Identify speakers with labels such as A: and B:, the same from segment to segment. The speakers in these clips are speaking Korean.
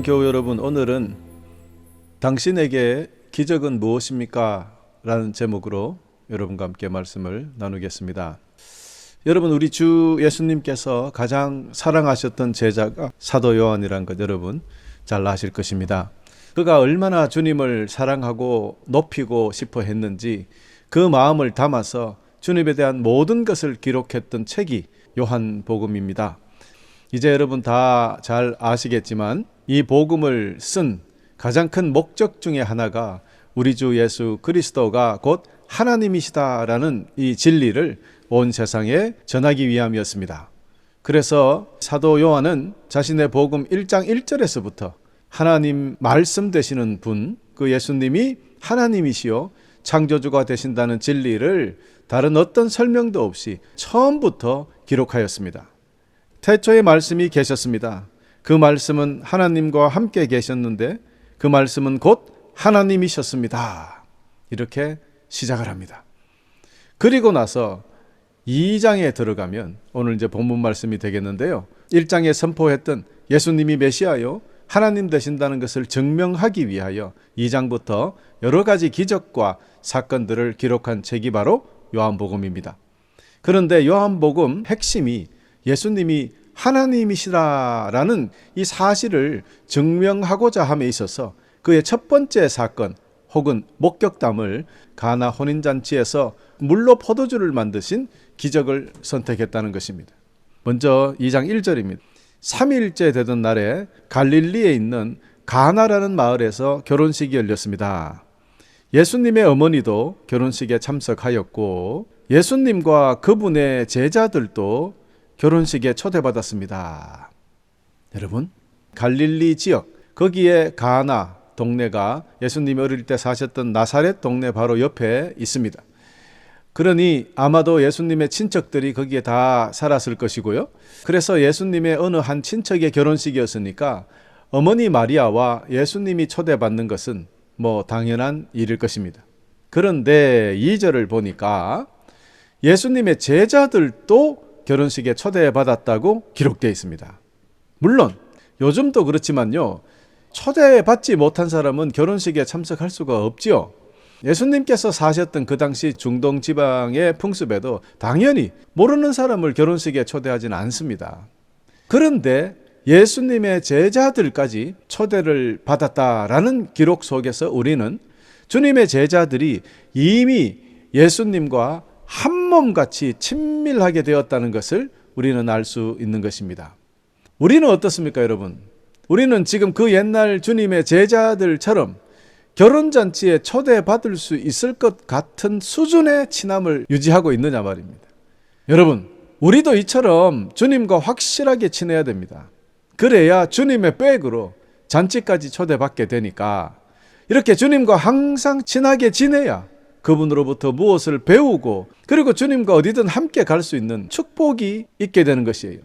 A: 사랑하는 교우 여러분, 오늘은 당신에게 기적은 무엇입니까? 라는 제목으로 여러분과 함께 말씀을 나누겠습니다. 여러분, 우리 주 예수님께서 가장 사랑하셨던 제자가 사도 요한이란 것 여러분 잘 아실 것입니다. 그가 얼마나 주님을 사랑하고 높이고 싶어 했는지 그 마음을 담아서 주님에 대한 모든 것을 기록했던 책이 요한 복음입니다. 이제 여러분 다 잘 아시겠지만 이 복음을 쓴 가장 큰 목적 중에 하나가 우리 주 예수 그리스도가 곧 하나님이시다라는 이 진리를 온 세상에 전하기 위함이었습니다. 그래서 사도 요한은 자신의 복음 1장 1절에서부터 하나님 말씀 되시는 분, 그 예수님이 하나님이시요 창조주가 되신다는 진리를 다른 어떤 설명도 없이 처음부터 기록하였습니다. 태초에 말씀이 계셨습니다. 그 말씀은 하나님과 함께 계셨는데 그 말씀은 곧 하나님이셨습니다. 이렇게 시작을 합니다. 그리고 나서 2장에 들어가면 오늘 이제 본문 말씀이 되겠는데요. 1장에 선포했던 예수님이 메시아요 하나님 되신다는 것을 증명하기 위하여 2장부터 여러 가지 기적과 사건들을 기록한 책이 바로 요한복음입니다. 그런데 요한복음 핵심이 예수님이 하나님이시라라는 이 사실을 증명하고자 함에 있어서 그의 첫 번째 사건 혹은 목격담을 가나 혼인잔치에서 물로 포도주를 만드신 기적을 선택했다는 것입니다. 먼저 2장 1절입니다. 3일째 되던 날에 갈릴리에 있는 가나라는 마을에서 결혼식이 열렸습니다. 예수님의 어머니도 결혼식에 참석하였고 예수님과 그분의 제자들도 결혼식에 초대받았습니다. 여러분, 갈릴리 지역 거기에 가나 동네가 예수님이 어릴 때 사셨던 나사렛 동네 바로 옆에 있습니다. 그러니 아마도 예수님의 친척들이 거기에 다 살았을 것이고요. 그래서 예수님의 어느 한 친척의 결혼식이었으니까 어머니 마리아와 예수님이 초대받는 것은 뭐 당연한 일일 것입니다. 그런데 2절을 보니까 예수님의 제자들도 결혼식에 초대받았다고 기록되어 있습니다. 물론 요즘도 그렇지만요. 초대받지 못한 사람은 결혼식에 참석할 수가 없지요. 예수님께서 사셨던 그 당시 중동 지방의 풍습에도 당연히 모르는 사람을 결혼식에 초대하지는 않습니다. 그런데 예수님의 제자들까지 초대를 받았다라는 기록 속에서 우리는 주님의 제자들이 이미 예수님과 한 몸같이 친밀하게 되었다는 것을 우리는 알 수 있는 것입니다. 우리는 어떻습니까, 여러분? 우리는 지금 그 옛날 주님의 제자들처럼 결혼잔치에 초대받을 수 있을 것 같은 수준의 친함을 유지하고 있느냐 말입니다. 여러분, 우리도 이처럼 주님과 확실하게 친해야 됩니다. 그래야 주님의 백으로 잔치까지 초대받게 되니까 이렇게 주님과 항상 친하게 지내야 그분으로부터 무엇을 배우고 그리고 주님과 어디든 함께 갈 수 있는 축복이 있게 되는 것이에요.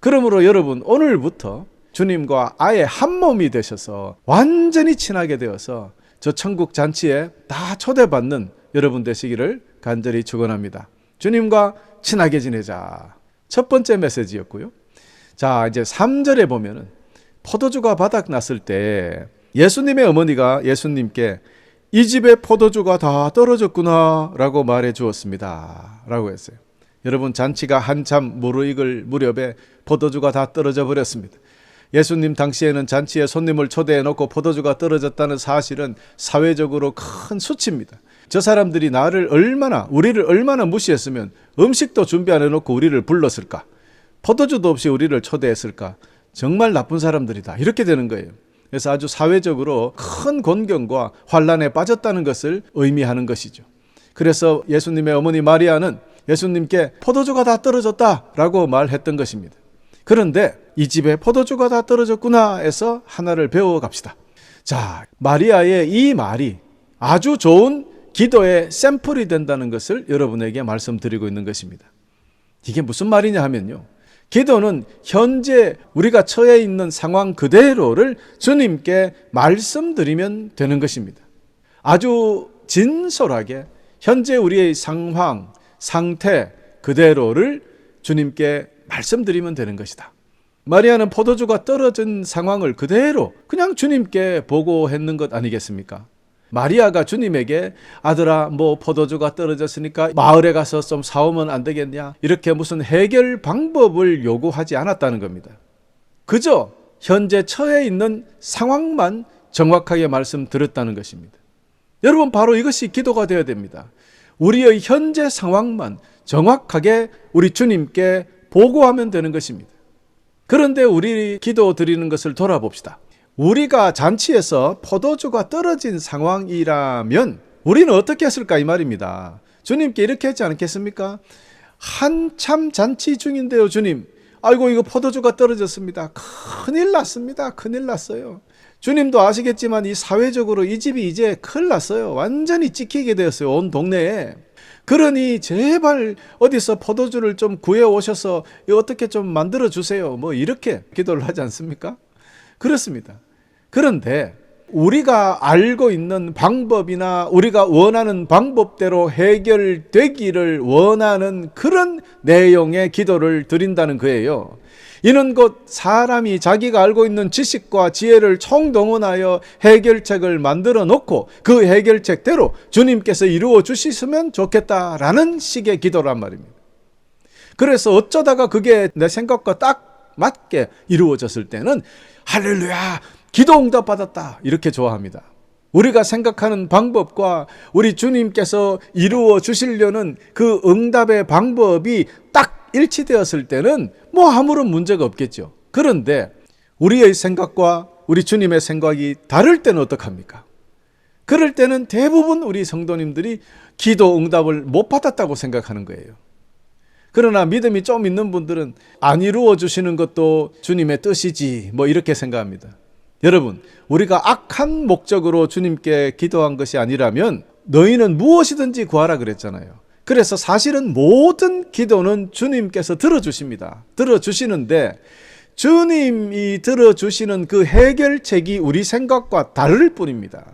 A: 그러므로 여러분 오늘부터 주님과 아예 한 몸이 되셔서 완전히 친하게 되어서 저 천국 잔치에 다 초대받는 여러분 되시기를 간절히 축원합니다. 주님과 친하게 지내자. 첫 번째 메시지였고요. 자, 이제 3절에 보면은 포도주가 바닥 났을 때 예수님의 어머니가 예수님께 이 집에 포도주가 다 떨어졌구나 라고 말해 주었습니다. 라고 했어요. 여러분, 잔치가 한참 무르익을 무렵에 포도주가 다 떨어져 버렸습니다. 예수님 당시에는 잔치에 손님을 초대해 놓고 포도주가 떨어졌다는 사실은 사회적으로 큰 수치입니다. 저 사람들이 나를 얼마나, 우리를 얼마나 무시했으면 음식도 준비 안 해놓고 우리를 불렀을까? 포도주도 없이 우리를 초대했을까? 정말 나쁜 사람들이다. 이렇게 되는 거예요. 그래서 아주 사회적으로 큰 곤경과 환란에 빠졌다는 것을 의미하는 것이죠. 그래서 예수님의 어머니 마리아는 예수님께 포도주가 다 떨어졌다라고 말했던 것입니다. 그런데 이 집에 포도주가 다 떨어졌구나 해서 하나를 배워 갑시다. 자, 마리아의 이 말이 아주 좋은 기도의 샘플이 된다는 것을 여러분에게 말씀드리고 있는 것입니다. 이게 무슨 말이냐 하면요. 기도는 현재 우리가 처해 있는 상황 그대로를 주님께 말씀드리면 되는 것입니다. 아주 진솔하게 현재 우리의 상황, 상태 그대로를 주님께 말씀드리면 되는 것이다. 마리아는 포도주가 떨어진 상황을 그대로 그냥 주님께 보고했는 것 아니겠습니까? 마리아가 주님에게 아들아 뭐 포도주가 떨어졌으니까 마을에 가서 좀 사오면 안 되겠냐 이렇게 무슨 해결 방법을 요구하지 않았다는 겁니다. 그저 현재 처해 있는 상황만 정확하게 말씀드렸다는 것입니다. 여러분 바로 이것이 기도가 되어야 됩니다. 우리의 현재 상황만 정확하게 우리 주님께 보고하면 되는 것입니다. 그런데 우리 기도 드리는 것을 돌아봅시다. 우리가 잔치에서 포도주가 떨어진 상황이라면 우리는 어떻게 했을까 이 말입니다. 주님께 이렇게 했지 않겠습니까? 한참 잔치 중인데요, 주님. 아이고 이거 포도주가 떨어졌습니다. 큰일 났습니다. 큰일 났어요. 주님도 아시겠지만 이 사회적으로 이 집이 이제 큰일 났어요. 완전히 찍히게 되었어요. 온 동네에. 그러니 제발 어디서 포도주를 좀 구해 오셔서 어떻게 좀 만들어 주세요. 뭐 이렇게 기도를 하지 않습니까? 그렇습니다. 그런데 우리가 알고 있는 방법이나 우리가 원하는 방법대로 해결되기를 원하는 그런 내용의 기도를 드린다는 거예요. 이는 곧 사람이 자기가 알고 있는 지식과 지혜를 총동원하여 해결책을 만들어 놓고 그 해결책대로 주님께서 이루어 주시면 좋겠다라는 식의 기도란 말입니다. 그래서 어쩌다가 그게 내 생각과 딱 맞게 이루어졌을 때는 할렐루야 기도 응답 받았다 이렇게 좋아합니다. 우리가 생각하는 방법과 우리 주님께서 이루어 주시려는 그 응답의 방법이 딱 일치되었을 때는 뭐 아무런 문제가 없겠죠. 그런데 우리의 생각과 우리 주님의 생각이 다를 때는 어떡합니까? 그럴 때는 대부분 우리 성도님들이 기도 응답을 못 받았다고 생각하는 거예요. 그러나 믿음이 좀 있는 분들은 안 이루어 주시는 것도 주님의 뜻이지 뭐 이렇게 생각합니다. 여러분, 우리가 악한 목적으로 주님께 기도한 것이 아니라면 너희는 무엇이든지 구하라 그랬잖아요. 그래서 사실은 모든 기도는 주님께서 들어주십니다. 들어주시는데 주님이 들어주시는 그 해결책이 우리 생각과 다를 뿐입니다.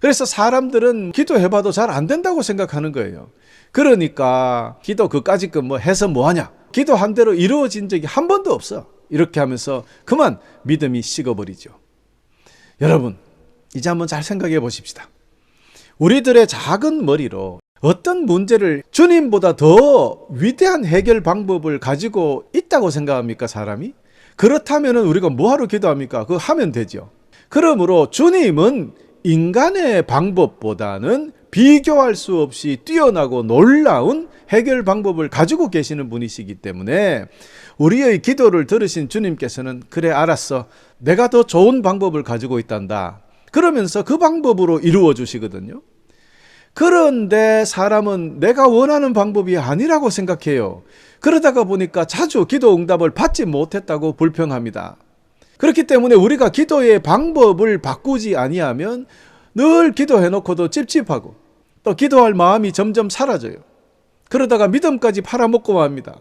A: 그래서 사람들은 기도해봐도 잘 안 된다고 생각하는 거예요. 그러니까 기도 그까짓 거뭐 해서 뭐하냐? 기도한 대로 이루어진 적이 한 번도 없어. 이렇게 하면서 그만 믿음이 식어버리죠. 여러분, 이제 한번 잘 생각해 보십시다. 우리들의 작은 머리로 어떤 문제를 주님보다 더 위대한 해결 방법을 가지고 있다고 생각합니까, 사람이? 그렇다면 우리가 뭐하러 기도합니까? 그거 하면 되죠. 그러므로 주님은 인간의 방법보다는 비교할 수 없이 뛰어나고 놀라운 해결 방법을 가지고 계시는 분이시기 때문에 우리의 기도를 들으신 주님께서는 그래 알았어. 내가 더 좋은 방법을 가지고 있단다. 그러면서 그 방법으로 이루어 주시거든요. 그런데 사람은 내가 원하는 방법이 아니라고 생각해요. 그러다가 보니까 자주 기도 응답을 받지 못했다고 불평합니다 그렇기 때문에 우리가 기도의 방법을 바꾸지 아니하면 늘 기도해 놓고도 찝찝하고 또 기도할 마음이 점점 사라져요. 그러다가 믿음까지 팔아먹고 맙니다.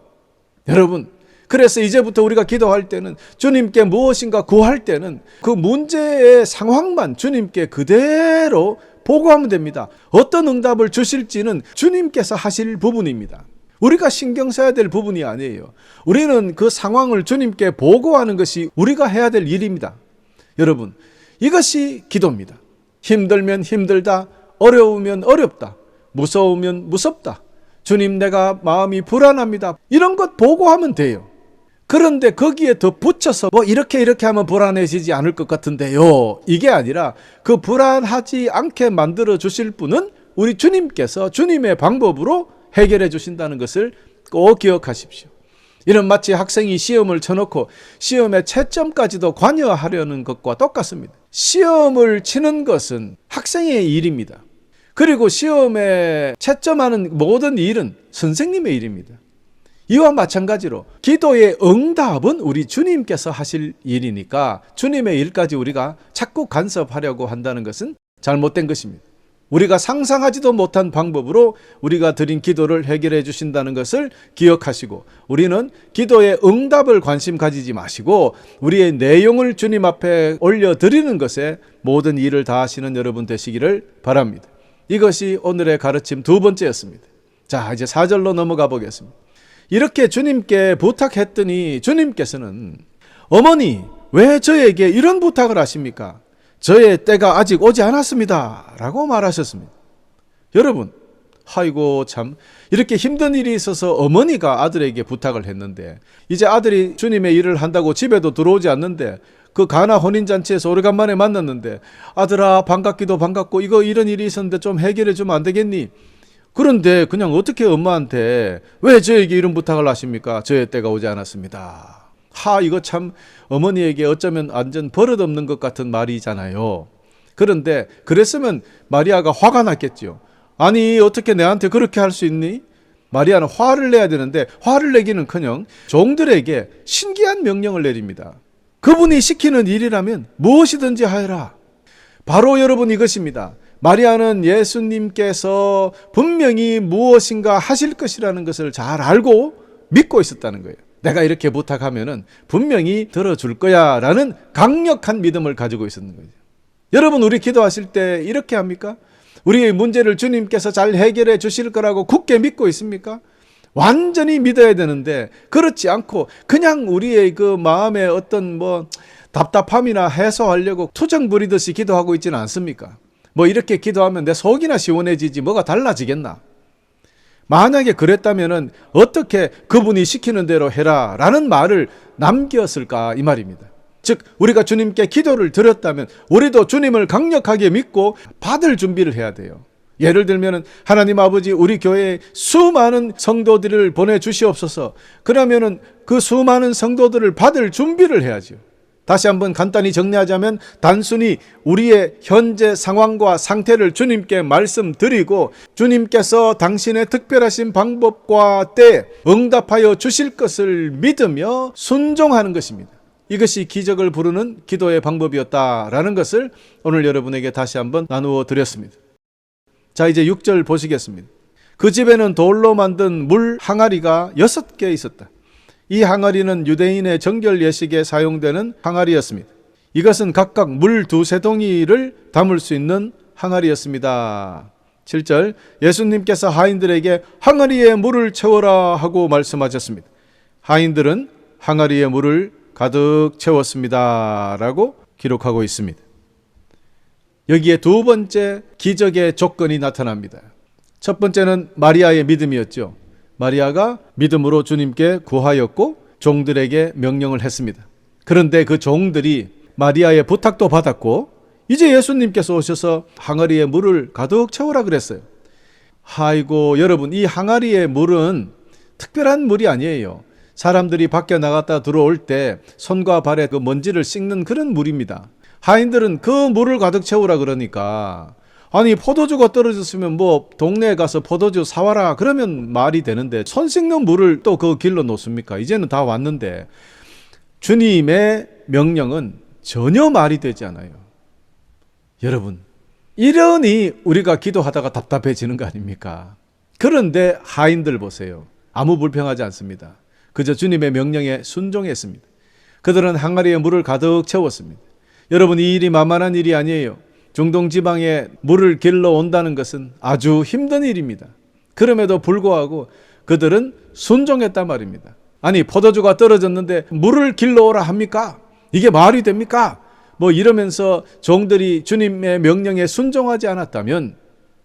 A: 여러분, 그래서 이제부터 우리가 기도할 때는 주님께 무엇인가 구할 때는 그 문제의 상황만 주님께 그대로 보고하면 됩니다. 어떤 응답을 주실지는 주님께서 하실 부분입니다. 우리가 신경 써야 될 부분이 아니에요. 우리는 그 상황을 주님께 보고하는 것이 우리가 해야 될 일입니다. 여러분, 이것이 기도입니다. 힘들면 힘들다, 어려우면 어렵다, 무서우면 무섭다. 주님, 내가 마음이 불안합니다. 이런 것 보고하면 돼요. 그런데 거기에 더 붙여서 뭐 이렇게 이렇게 하면 불안해지지 않을 것 같은데요. 이게 아니라 그 불안하지 않게 만들어 주실 분은 우리 주님께서 주님의 방법으로 해결해 주신다는 것을 꼭 기억하십시오. 이런 마치 학생이 시험을 쳐놓고 시험의 채점까지도 관여하려는 것과 똑같습니다. 시험을 치는 것은 학생의 일입니다. 그리고 시험에 채점하는 모든 일은 선생님의 일입니다. 이와 마찬가지로 기도의 응답은 우리 주님께서 하실 일이니까 주님의 일까지 우리가 자꾸 간섭하려고 한다는 것은 잘못된 것입니다. 우리가 상상하지도 못한 방법으로 우리가 드린 기도를 해결해 주신다는 것을 기억하시고 우리는 기도의 응답을 관심 가지지 마시고 우리의 내용을 주님 앞에 올려 드리는 것에 모든 일을 다 하시는 여러분 되시기를 바랍니다. 이것이 오늘의 가르침 두 번째였습니다. 자, 이제 4절로 넘어가 보겠습니다. 이렇게 주님께 부탁했더니 주님께서는 어머니, 왜 저에게 이런 부탁을 하십니까? 저의 때가 아직 오지 않았습니다. 라고 말하셨습니다. 여러분, 아이고 참 이렇게 힘든 일이 있어서 어머니가 아들에게 부탁을 했는데 이제 아들이 주님의 일을 한다고 집에도 들어오지 않는데 그 가나 혼인 잔치에서 오래간만에 만났는데 아들아 반갑기도 반갑고 이거 이런 일이 있었는데 좀 해결해 주면 안 되겠니? 그런데 그냥 어떻게 엄마한테 왜 저에게 이런 부탁을 하십니까? 저의 때가 오지 않았습니다. 하 이거 참 어머니에게 어쩌면 완전 버릇없는 것 같은 말이잖아요. 그런데 그랬으면 마리아가 화가 났겠죠. 아니 어떻게 내한테 그렇게 할 수 있니? 마리아는 화를 내야 되는데 화를 내기는커녕 종들에게 신기한 명령을 내립니다. 그분이 시키는 일이라면 무엇이든지 하여라. 바로 여러분 이것입니다. 마리아는 예수님께서 분명히 무엇인가 하실 것이라는 것을 잘 알고 믿고 있었다는 거예요. 내가 이렇게 부탁하면은 분명히 들어줄 거야 라는 강력한 믿음을 가지고 있었는 거죠. 여러분, 우리 기도하실 때 이렇게 합니까? 우리의 문제를 주님께서 잘 해결해 주실 거라고 굳게 믿고 있습니까? 완전히 믿어야 되는데 그렇지 않고 그냥 우리의 그 마음의 어떤 뭐 답답함이나 해소하려고 투정 부리듯이 기도하고 있지는 않습니까? 뭐 이렇게 기도하면 내 속이나 시원해지지 뭐가 달라지겠나? 만약에 그랬다면은 어떻게 그분이 시키는 대로 해라라는 말을 남겼을까 이 말입니다. 즉 우리가 주님께 기도를 드렸다면 우리도 주님을 강력하게 믿고 받을 준비를 해야 돼요. 예를 들면은 하나님 아버지 우리 교회에 수많은 성도들을 보내 주시옵소서. 그러면은 그 수많은 성도들을 받을 준비를 해야죠. 다시 한번 간단히 정리하자면 단순히 우리의 현재 상황과 상태를 주님께 말씀드리고 주님께서 당신의 특별하신 방법과 때 응답하여 주실 것을 믿으며 순종하는 것입니다. 이것이 기적을 부르는 기도의 방법이었다라는 것을 오늘 여러분에게 다시 한번 나누어 드렸습니다. 자, 이제 6절 보시겠습니다. 그 집에는 돌로 만든 물 항아리가 여섯 개 있었다. 이 항아리는 유대인의 정결 예식에 사용되는 항아리였습니다. 이것은 각각 물 두세 동이를 담을 수 있는 항아리였습니다. 7절 예수님께서 하인들에게 항아리에 물을 채워라 하고 말씀하셨습니다. 하인들은 항아리에 물을 가득 채웠습니다. 라고 기록하고 있습니다. 여기에 두 번째 기적의 조건이 나타납니다. 첫 번째는 마리아의 믿음이었죠. 마리아가 믿음으로 주님께 구하였고 종들에게 명령을 했습니다. 그런데 그 종들이 마리아의 부탁도 받았고 이제 예수님께서 오셔서 항아리에 물을 가득 채우라 그랬어요. 아이고 여러분 이 항아리의 물은 특별한 물이 아니에요. 사람들이 밖에 나갔다 들어올 때 손과 발에 그 먼지를 씻는 그런 물입니다. 하인들은 그 물을 가득 채우라 그러니까 아니 포도주가 떨어졌으면 뭐 동네에 가서 포도주 사와라 그러면 말이 되는데 손 씻는 물을 또 그 길러 놓습니까? 이제는 다 왔는데 주님의 명령은 전혀 말이 되지 않아요. 여러분 이러니 우리가 기도하다가 답답해지는 거 아닙니까? 그런데 하인들 보세요. 아무 불평하지 않습니다. 그저 주님의 명령에 순종했습니다. 그들은 항아리에 물을 가득 채웠습니다. 여러분 이 일이 만만한 일이 아니에요. 중동 지방에 물을 길러 온다는 것은 아주 힘든 일입니다. 그럼에도 불구하고 그들은 순종했단 말입니다. 아니 포도주가 떨어졌는데 물을 길러 오라 합니까? 이게 말이 됩니까? 뭐 이러면서 종들이 주님의 명령에 순종하지 않았다면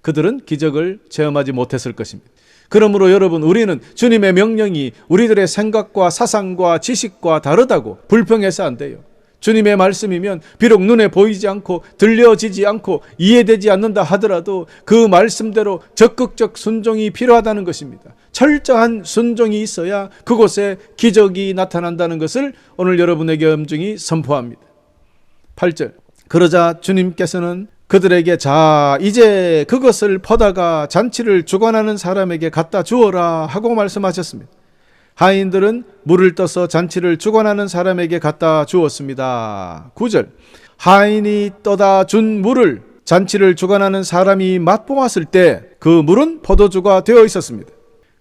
A: 그들은 기적을 체험하지 못했을 것입니다. 그러므로 여러분 우리는 주님의 명령이 우리들의 생각과 사상과 지식과 다르다고 불평해서 안 돼요. 주님의 말씀이면 비록 눈에 보이지 않고 들려지지 않고 이해되지 않는다 하더라도 그 말씀대로 적극적 순종이 필요하다는 것입니다. 철저한 순종이 있어야 그곳에 기적이 나타난다는 것을 오늘 여러분에게 엄중히 선포합니다. 8절. 그러자 주님께서는 그들에게 자 이제 그것을 퍼다가 잔치를 주관하는 사람에게 갖다 주어라 하고 말씀하셨습니다. 하인들은 물을 떠서 잔치를 주관하는 사람에게 갖다 주었습니다. 9절 하인이 떠다 준 물을 잔치를 주관하는 사람이 맛보았을 때 그 물은 포도주가 되어 있었습니다.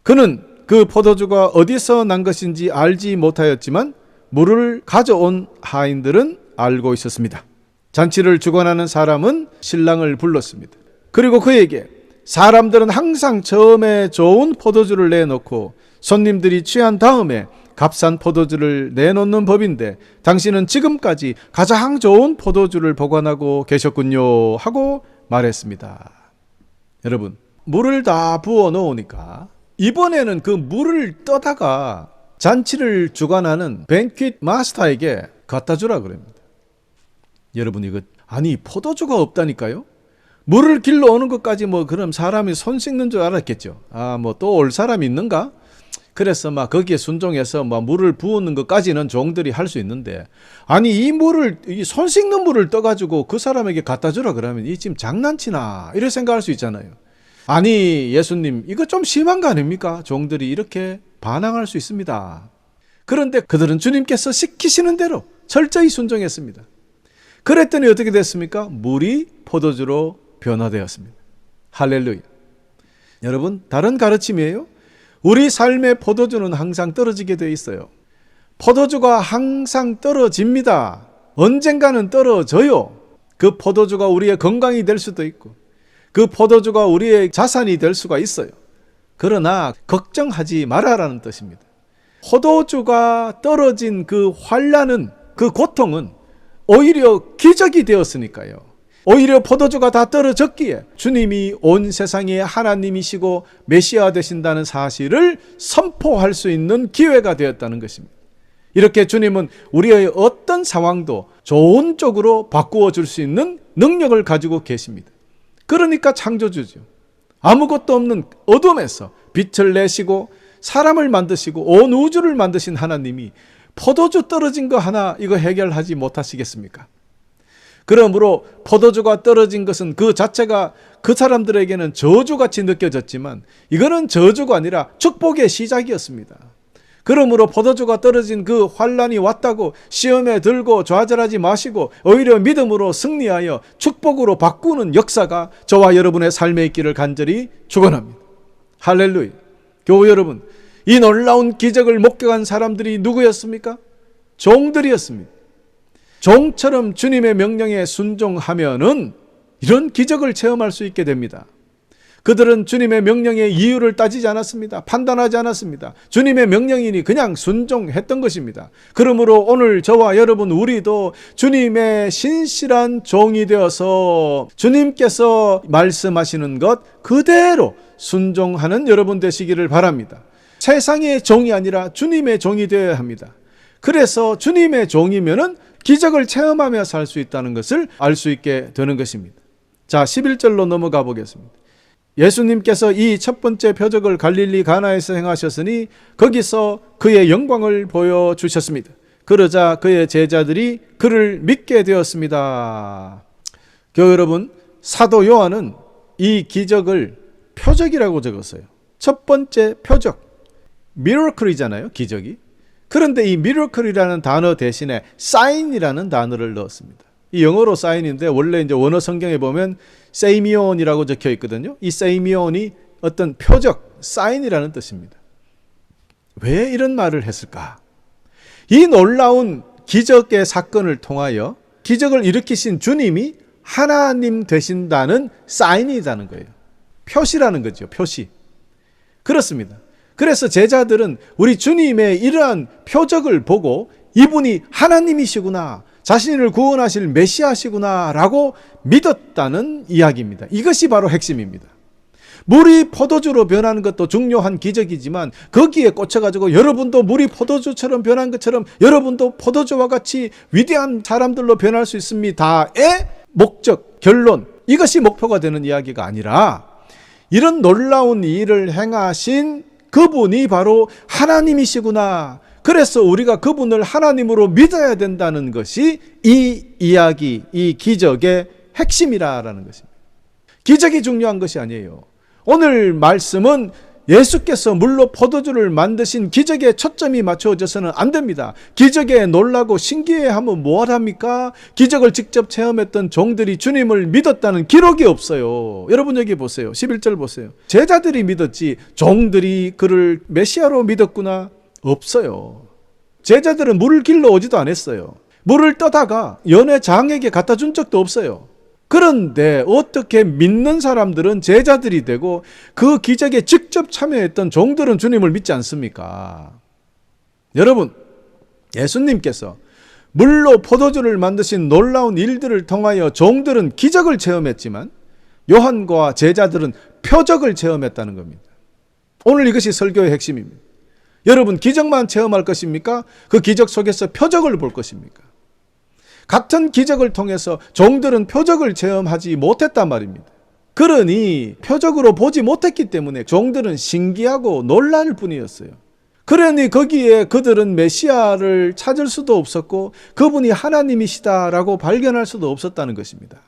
A: 그는 그 포도주가 어디서 난 것인지 알지 못하였지만 물을 가져온 하인들은 알고 있었습니다. 잔치를 주관하는 사람은 신랑을 불렀습니다. 그리고 그에게 사람들은 항상 처음에 좋은 포도주를 내놓고 손님들이 취한 다음에 값싼 포도주를 내놓는 법인데 당신은 지금까지 가장 좋은 포도주를 보관하고 계셨군요 하고 말했습니다. 여러분 물을 다 부어 놓으니까 이번에는 그 물을 떠다가 잔치를 주관하는 뱅퀴 마스터에게 갖다 주라 그럽니다. 여러분 이거 아니 포도주가 없다니까요? 물을 길러 오는 것까지 뭐 그럼 사람이 손 씻는 줄 알았겠죠. 아 뭐 또 올 사람이 있는가? 그래서 막 거기에 순종해서 막 물을 부었는 것까지는 종들이 할 수 있는데 아니 이 물을 이 손 씻는 물을 떠가지고 그 사람에게 갖다 주라 그러면 이 지금 장난치나 이렇게 생각할 수 있잖아요. 아니 예수님 이거 좀 심한 거 아닙니까? 종들이 이렇게 반항할 수 있습니다. 그런데 그들은 주님께서 시키시는 대로 철저히 순종했습니다. 그랬더니 어떻게 됐습니까? 물이 포도주로 변화되었습니다. 할렐루야. 여러분, 다른 가르침이에요. 우리 삶의 포도주는 항상 떨어지게 돼 있어요. 포도주가 항상 떨어집니다. 언젠가는 떨어져요. 그 포도주가 우리의 건강이 될 수도 있고, 그 포도주가 우리의 자산이 될 수가 있어요. 그러나 걱정하지 말아라는 뜻입니다. 포도주가 떨어진 그 환란은 그 고통은 오히려 기적이 되었으니까요. 오히려 포도주가 다 떨어졌기에 주님이 온 세상의 하나님이시고 메시아 되신다는 사실을 선포할 수 있는 기회가 되었다는 것입니다. 이렇게 주님은 우리의 어떤 상황도 좋은 쪽으로 바꾸어 줄 수 있는 능력을 가지고 계십니다. 그러니까 창조주죠. 아무것도 없는 어둠에서 빛을 내시고 사람을 만드시고 온 우주를 만드신 하나님이 포도주 떨어진 거 하나 이거 해결하지 못하시겠습니까? 그러므로 포도주가 떨어진 것은 그 자체가 그 사람들에게는 저주같이 느껴졌지만 이거는 저주가 아니라 축복의 시작이었습니다. 그러므로 포도주가 떨어진 그 환란이 왔다고 시험에 들고 좌절하지 마시고 오히려 믿음으로 승리하여 축복으로 바꾸는 역사가 저와 여러분의 삶에 있기를 간절히 축원합니다. 할렐루야. 교우 여러분, 이 놀라운 기적을 목격한 사람들이 누구였습니까? 종들이었습니다. 종처럼 주님의 명령에 순종하면은 이런 기적을 체험할 수 있게 됩니다. 그들은 주님의 명령의 이유를 따지지 않았습니다. 판단하지 않았습니다. 주님의 명령이니 그냥 순종했던 것입니다. 그러므로 오늘 저와 여러분 우리도 주님의 신실한 종이 되어서 주님께서 말씀하시는 것 그대로 순종하는 여러분 되시기를 바랍니다. 세상의 종이 아니라 주님의 종이 되어야 합니다. 그래서 주님의 종이면은 기적을 체험하며 살수 있다는 것을 알 수 있게 되는 것입니다. 자, 11절로 넘어가 보겠습니다. 예수님께서 이 첫 번째 표적을 갈릴리 가나에서 행하셨으니 거기서 그의 영광을 보여 주셨습니다. 그러자 그의 제자들이 그를 믿게 되었습니다. 교회 여러분, 사도 요한은 이 기적을 표적이라고 적었어요. 첫 번째 표적. 미러클이잖아요, 기적이. 그런데 이 미러클이라는 단어 대신에 사인이라는 단어를 넣었습니다. 이 영어로 사인인데 원래 이제 원어 성경에 보면 세이미온이라고 적혀 있거든요. 이 세이미온이 어떤 표적, 사인이라는 뜻입니다. 왜 이런 말을 했을까? 이 놀라운 기적의 사건을 통하여 기적을 일으키신 주님이 하나님 되신다는 사인이라는 거예요. 표시라는 거죠. 표시. 그렇습니다. 그래서 제자들은 우리 주님의 이러한 표적을 보고 이분이 하나님이시구나. 자신을 구원하실 메시아시구나. 라고 믿었다는 이야기입니다. 이것이 바로 핵심입니다. 물이 포도주로 변하는 것도 중요한 기적이지만 거기에 꽂혀가지고 여러분도 물이 포도주처럼 변한 것처럼 여러분도 포도주와 같이 위대한 사람들로 변할 수 있습니다의 목적, 결론, 이것이 목표가 되는 이야기가 아니라 이런 놀라운 일을 행하신 그분이 바로 하나님이시구나. 그래서 우리가 그분을 하나님으로 믿어야 된다는 것이 이 이야기, 이 기적의 핵심이라는 것입니다. 기적이 중요한 것이 아니에요. 오늘 말씀은 예수께서 물로 포도주를 만드신 기적에 초점이 맞춰져서는 안 됩니다. 기적에 놀라고 신기해하면 뭐합니까? 기적을 직접 체험했던 종들이 주님을 믿었다는 기록이 없어요. 여러분 여기 보세요. 11절 보세요. 제자들이 믿었지 종들이 그를 메시아로 믿었구나? 없어요. 제자들은 물을 길러 오지도 않았어요. 물을 떠다가 연회 장에게 갖다 준 적도 없어요. 그런데 어떻게 믿는 사람들은 제자들이 되고 그 기적에 직접 참여했던 종들은 주님을 믿지 않습니까? 여러분, 예수님께서 물로 포도주를 만드신 놀라운 일들을 통하여 종들은 기적을 체험했지만 요한과 제자들은 표적을 체험했다는 겁니다. 오늘 이것이 설교의 핵심입니다. 여러분, 기적만 체험할 것입니까? 그 기적 속에서 표적을 볼 것입니까? 같은 기적을 통해서 종들은 표적을 체험하지 못했단 말입니다. 그러니 표적으로 보지 못했기 때문에 종들은 신기하고 놀랄 뿐이었어요. 그러니 거기에 그들은 메시아를 찾을 수도 없었고 그분이 하나님이시다라고 발견할 수도 없었다는 것입니다.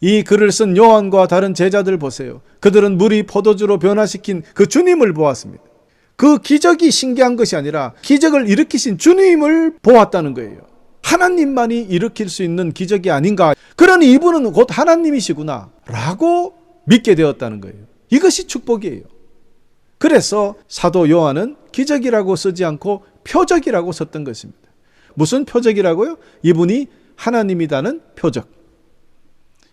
A: 이 글을 쓴 요한과 다른 제자들 보세요. 그들은 물이 포도주로 변화시킨 그 주님을 보았습니다. 그 기적이 신기한 것이 아니라 기적을 일으키신 주님을 보았다는 거예요. 하나님만이 일으킬 수 있는 기적이 아닌가. 그러니 이분은 곧 하나님이시구나. 라고 믿게 되었다는 거예요. 이것이 축복이에요. 그래서 사도 요한은 기적이라고 쓰지 않고 표적이라고 썼던 것입니다. 무슨 표적이라고요? 이분이 하나님이다는 표적.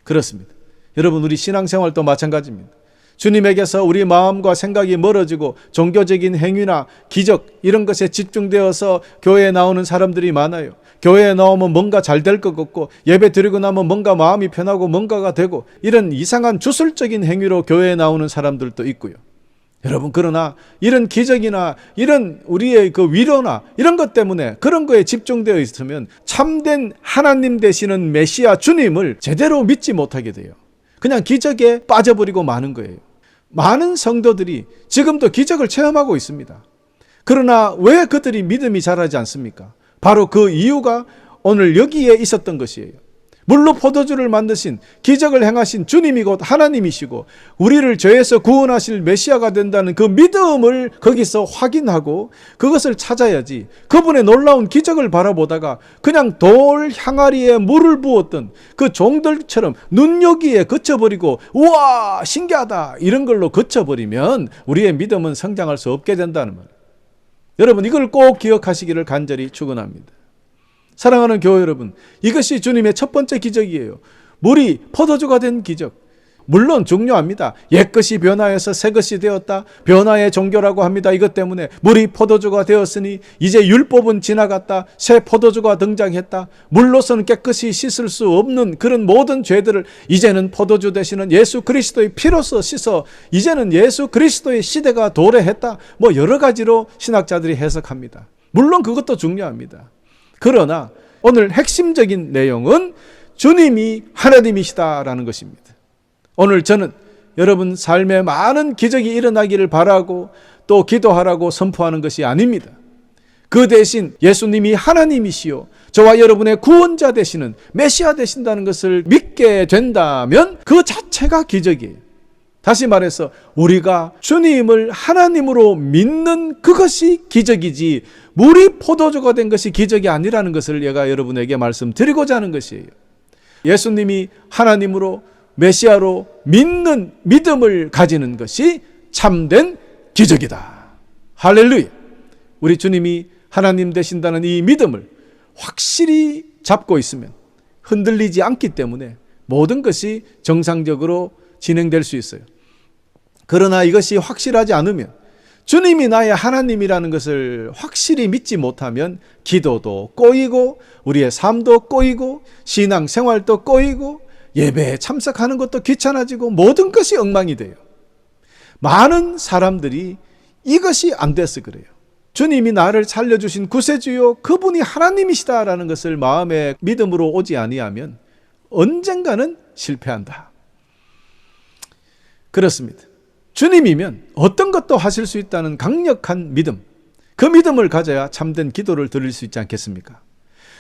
A: 그렇습니다. 여러분, 우리 신앙생활도 마찬가지입니다. 주님에게서 우리 마음과 생각이 멀어지고 종교적인 행위나 기적 이런 것에 집중되어서 교회에 나오는 사람들이 많아요. 교회에 나오면 뭔가 잘 될 것 같고 예배 드리고 나면 뭔가 마음이 편하고 뭔가가 되고 이런 이상한 주술적인 행위로 교회에 나오는 사람들도 있고요. 여러분 그러나 이런 기적이나 이런 우리의 그 위로나 이런 것 때문에 그런 거에 집중되어 있으면 참된 하나님 되시는 메시아 주님을 제대로 믿지 못하게 돼요. 그냥 기적에 빠져버리고 마는 거예요. 많은 성도들이 지금도 기적을 체험하고 있습니다. 그러나 왜 그들이 믿음이 자라지 않습니까? 바로 그 이유가 오늘 여기에 있었던 것이에요. 물로 포도주를 만드신 기적을 행하신 주님이 곧 하나님이시고 우리를 죄에서 구원하실 메시아가 된다는 그 믿음을 거기서 확인하고 그것을 찾아야지 그분의 놀라운 기적을 바라보다가 그냥 돌 향아리에 물을 부었던 그 종들처럼 눈여기에 그쳐버리고 우와 신기하다 이런 걸로 그쳐버리면 우리의 믿음은 성장할 수 없게 된다는 말. 여러분 이걸 꼭 기억하시기를 간절히 축원합니다. 사랑하는 교회 여러분, 이것이 주님의 첫 번째 기적이에요. 물이 포도주가 된 기적. 물론 중요합니다. 옛 것이 변화해서 새 것이 되었다. 변화의 종교라고 합니다. 이것 때문에 물이 포도주가 되었으니 이제 율법은 지나갔다. 새 포도주가 등장했다. 물로서는 깨끗이 씻을 수 없는 그런 모든 죄들을 이제는 포도주 되시는 예수 그리스도의 피로서 씻어 이제는 예수 그리스도의 시대가 도래했다. 뭐 여러 가지로 신학자들이 해석합니다. 물론 그것도 중요합니다. 그러나 오늘 핵심적인 내용은 주님이 하나님이시다라는 것입니다. 오늘 저는 여러분 삶에 많은 기적이 일어나기를 바라고 또 기도하라고 선포하는 것이 아닙니다. 그 대신 예수님이 하나님이시요. 저와 여러분의 구원자 되시는 메시아 되신다는 것을 믿게 된다면 그 자체가 기적이에요. 다시 말해서 우리가 주님을 하나님으로 믿는 그것이 기적이지 물이 포도주가 된 것이 기적이 아니라는 것을 제가 여러분에게 말씀드리고자 하는 것이에요. 예수님이 하나님으로 메시아로 믿는 믿음을 가지는 것이 참된 기적이다. 할렐루야. 우리 주님이 하나님 되신다는 이 믿음을 확실히 잡고 있으면 흔들리지 않기 때문에 모든 것이 정상적으로 진행될 수 있어요. 그러나 이것이 확실하지 않으면 주님이 나의 하나님이라는 것을 확실히 믿지 못하면 기도도 꼬이고 우리의 삶도 꼬이고 신앙 생활도 꼬이고 예배에 참석하는 것도 귀찮아지고 모든 것이 엉망이 돼요. 많은 사람들이 이것이 안 돼서 그래요. 주님이 나를 살려주신 구세주요 그분이 하나님이시다라는 것을 마음에 믿음으로 오지 아니하면 언젠가는 실패한다. 그렇습니다. 주님이면 어떤 것도 하실 수 있다는 강력한 믿음. 그 믿음을 가져야 참된 기도를 드릴 수 있지 않겠습니까?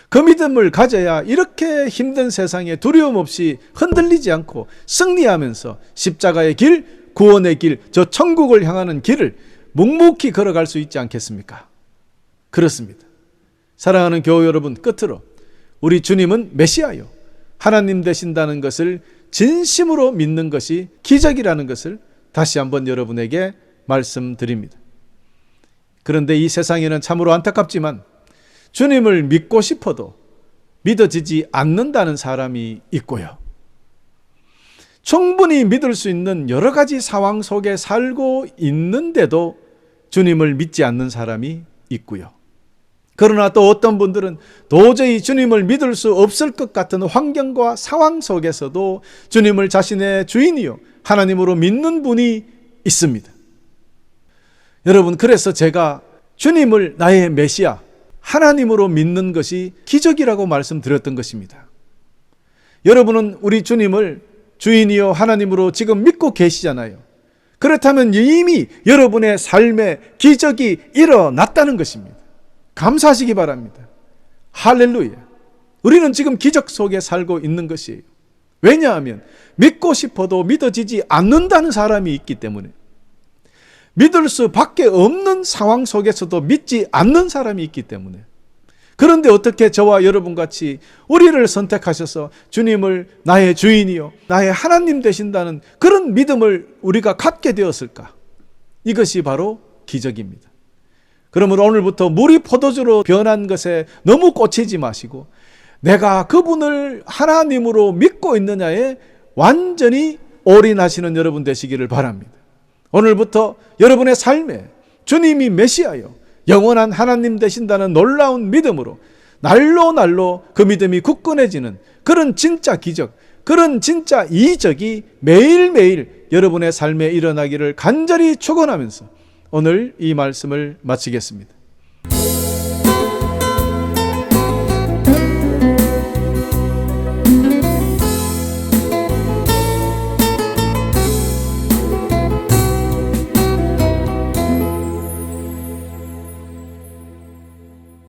A: 그 믿음을 가져야 이렇게 힘든 세상에 두려움 없이 흔들리지 않고 승리하면서 십자가의 길, 구원의 길, 저 천국을 향하는 길을 묵묵히 걸어갈 수 있지 않겠습니까? 그렇습니다. 사랑하는 교우 여러분, 끝으로 우리 주님은 메시아요. 하나님 되신다는 것을 진심으로 믿는 것이 기적이라는 것을 다시 한번 여러분에게 말씀드립니다. 그런데 이 세상에는 참으로 안타깝지만 주님을 믿고 싶어도 믿어지지 않는다는 사람이 있고요. 충분히 믿을 수 있는 여러 가지 상황 속에 살고 있는데도 주님을 믿지 않는 사람이 있고요. 그러나 또 어떤 분들은 도저히 주님을 믿을 수 없을 것 같은 환경과 상황 속에서도 주님을 자신의 주인이요 하나님으로 믿는 분이 있습니다. 여러분 그래서 제가 주님을 나의 메시아 하나님으로 믿는 것이 기적이라고 말씀드렸던 것입니다. 여러분은 우리 주님을 주인이요 하나님으로 지금 믿고 계시잖아요. 그렇다면 이미 여러분의 삶에 기적이 일어났다는 것입니다. 감사하시기 바랍니다. 할렐루야. 우리는 지금 기적 속에 살고 있는 것이에요. 왜냐하면 믿고 싶어도 믿어지지 않는다는 사람이 있기 때문에 믿을 수밖에 없는 상황 속에서도 믿지 않는 사람이 있기 때문에 그런데 어떻게 저와 여러분 같이 우리를 선택하셔서 주님을 나의 주인이요 나의 하나님 되신다는 그런 믿음을 우리가 갖게 되었을까? 이것이 바로 기적입니다. 그러므로 오늘부터 물이 포도주로 변한 것에 너무 꽂히지 마시고 내가 그분을 하나님으로 믿고 있느냐에 완전히 올인하시는 여러분 되시기를 바랍니다. 오늘부터 여러분의 삶에 주님이 메시아요. 영원한 하나님 되신다는 놀라운 믿음으로 날로 날로 그 믿음이 굳건해지는 그런 진짜 기적, 그런 진짜 이적이 매일매일 여러분의 삶에 일어나기를 간절히 축원하면서 오늘 이 말씀을 마치겠습니다.